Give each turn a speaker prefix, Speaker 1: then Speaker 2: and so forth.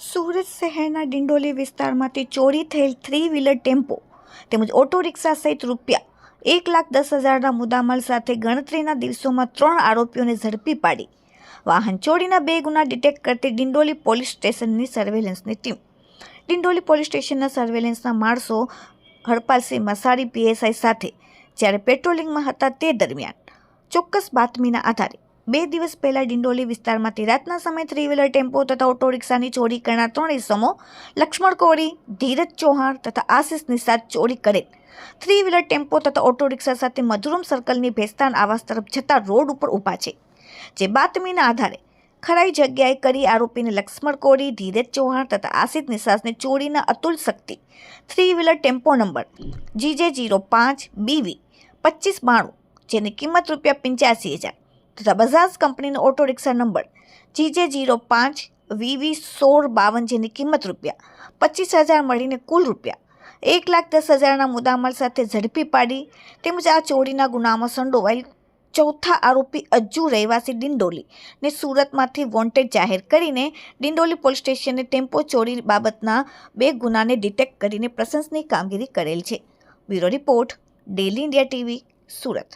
Speaker 1: સુરત શહેરના ડિંડોલી વિસ્તારમાંથી ચોરી થયેલ થ્રી વ્હીલર ટેમ્પો તેમજ ઓટો રિક્ષા સહિત રૂપિયા એક લાખ દસ હજારના મુદ્દામાલ સાથે ગણતરીના દિવસોમાં ત્રણ આરોપીઓને ઝડપી પાડી. વાહન ચોરીના બે ગુના ડિટેક્ટ કરતી ડિંડોલી પોલીસ સ્ટેશનની સર્વેલન્સની ટીમ. ડિંડોલી પોલીસ સ્ટેશનના સર્વેલન્સના માણસો હરપાલસિંહ મસાડી પીએસઆઈ સાથે જ્યારે પેટ્રોલિંગમાં હતા તે દરમિયાન ચોક્કસ બાતમીના આધારે બે દિવસ પહેલા ડિંડોલી વિસ્તારમાંથી રાતના સમયે થ્રી વ્હીલર ટેમ્પો તથા ઓટો રિક્ષાની ચોરી કરનાર ત્રણ ઇસમો લક્ષ્મણ કોરી, ધીરજ ચૌહાણ તથા આશિષ નિષાદ ચોરી કરેલ થ્રી વ્હીલર ટેમ્પો તથા ઓટો રિક્ષા સાથે મધુરમ સર્કલની ભેસ્તાન આવાસ તરફ જતા રોડ ઉપર ઊભા છે. જે બાતમીના આધારે ખરાઈ જગ્યાએ કરી આરોપીને લક્ષ્મણ કોરી, ધીરજ ચૌહાણ તથા આશિષ નિશાસને ચોરીના Atul Shakti. Three wheeler tempo number GJ zero પાંચ બીવી પચીસ બાણું, જેની કિંમત રૂપિયા પંચ્યાસી હજાર. તથા બજાજ કંપનીનો auto rickshaw number GJ zero પાંચ વીવી સોળ બાવન જેની કિંમત રૂપિયા પચીસ હજાર મળીને કુલ રૂપિયા એક લાખ દસ હજારના મુદ્દામાલ સાથે ઝડપી પાડી તેમજ આ ચોરીના ગુનામાં સંડોવાયેલ ચોથા આરોપી અજ્જુ રહેવાસી ડિંડોલી ને સુરતમાંથી વોન્ટેડ જાહેર કરીને ડિંડોલી પોલીસ સ્ટેશને ટેમ્પો ચોરી બાબતના બે ગુનાને ડિટેક્ટ કરીને પ્રશંસનીય કામગીરી કરેલ છે. Bureau report daily India TV, Surat.